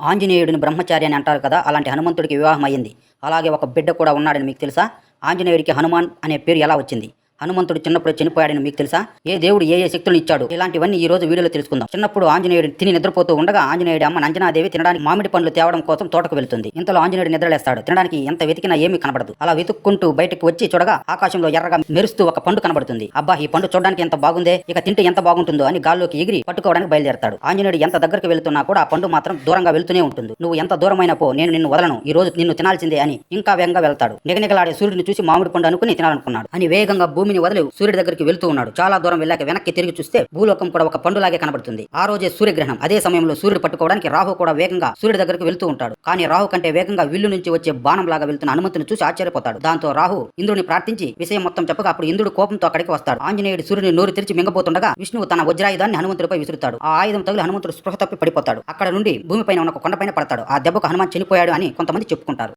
ఆంజనేయుడిని బ్రహ్మచారి అని అంటారు కదా అలాంటి హనుమంతుడికి వివాహం అయ్యింది. అలాగే ఒక బిడ్డ కూడా ఉన్నాడని మీకు తెలుసా? ఆంజనేయుడికి హనుమాన్ అనే పేరు ఎలా వచ్చింది? హనుమంతుడు చిన్నప్పుడు చనిపోయాడని మీకు తెలుసా? ఏ దేవుడు ఏ ఏ శక్తులను ఇచ్చాడు? ఇలాంటివన్నీ ఈ రోజు వీడియోలో తెలుసుకుందాం. చిన్నప్పుడు ఆంజనేయుడు తిని నిద్రపోతూ ఉండగా ఆంజనేయుడి అమ్మ నంజనాదేవి తినడానికి మామిడి పండ్లు తేవడం కోసం తోటకు వెళ్తుంది. ఇంతలో ఆంజనేయుడు నిద్రలేస్తాడు. తినడానికి ఎంత వెతికినా ఏమీ కనబడదు. అలా వెతుక్కుంటూ బయటకు వచ్చి చూడగా ఆకాశంలో ఎర్రగా మెరుస్తూ ఒక పండు కనబడుతుంది. అబ్బా ఈ పండు చూడడానికి ఎంత బాగుందే? ఇక తింటే ఎంత బాగుంటుందో అని గాల్లోకి ఎగిరి పట్టుకోవడానికి బయలుదేరతాడు. ఆంజనేయుడు ఎంత దగ్గరకు వెళ్తున్నా కూడా ఆ పండు మాత్రం దూరంగా వెళ్తూనే ఉంటుంది. నువ్వు ఎంత దూరమైనపో నేను నిన్ను వదలను. ఈ రోజు నిన్ను తినాల్సిందే అని ఇంకా వేగంగా వెళ్తాడు. నిగనిగలాడే సూర్యుడిని చూసి మామిడి పండు అనుకుని తినాలనుకున్నాడు. అని వేగంగా భూమిని వదిలి సూర్యుడి దగ్గరికి వెళ్తూ ఉన్నాడు. చాలా దూరం వెళ్ళాక వెనక్కి తిరిగి చూస్తే భూలోకం కూడా ఒక పండులాగే కనబడుతుంది. ఆ రోజే సూర్యగ్రహణం. అదే సమయంలో సూర్యుడు పట్టుకోవడానికి రాహు కూడా వేగంగా సూర్యుడి దగ్గరికి వెళ్తూ ఉంటాడు. కానీ రాహు కంటే వేగంగా విల్లు నుంచి వచ్చే బాణం లాగా వెళ్తున్న హనుమంతుని చూసి ఆశ్చర్యపోతాడు. దాంతో రాహు ఇంద్రుని ప్రార్థించి విషయం మొత్తం చెప్పగా అప్పుడు ఇంద్రుడు కోపంతో అక్కడికి వస్తాడు. ఆంజనేయుడు సూర్యుని నోరు తెరిచి మింగపోతుండగా విష్ణువు తన వజ్రాయుధాన్ని హనుమంతుడిపై విసురుతాడు. ఆ ఆయుధం తగిలి హనుమంతుడు స్పృహ తప్పి పడిపోతాడు. అక్కడ నుండి భూమిపైన ఉన్న కొండపైన పడతాడు. ఆ దెబ్బకు హనుమాన్ చనిపోయాడు అని కొంతమంది చెప్పుకుంటారు.